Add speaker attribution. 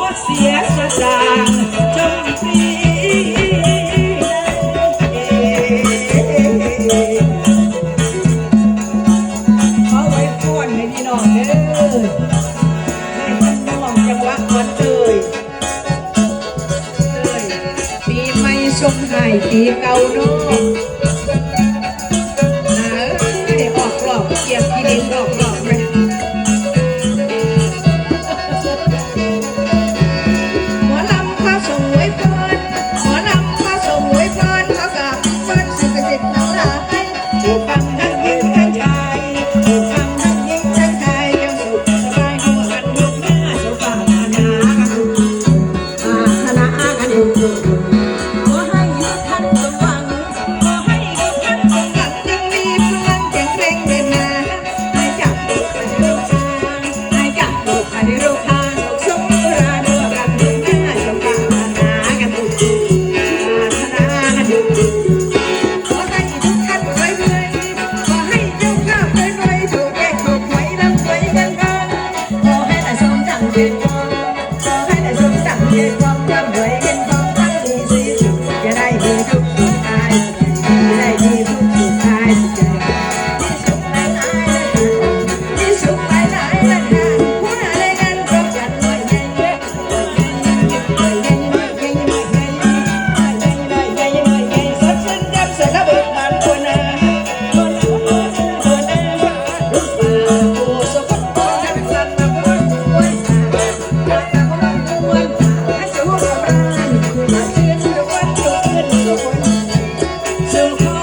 Speaker 1: บ่เสียสตางค์จงฟรีเอาไว้พ่นให้พี่น้องเด้อให้พี่น้องจังหวะนเอ่ยเอ่ยปีใม่ส่งใปีเก่าเนาะ Thank you. Oh.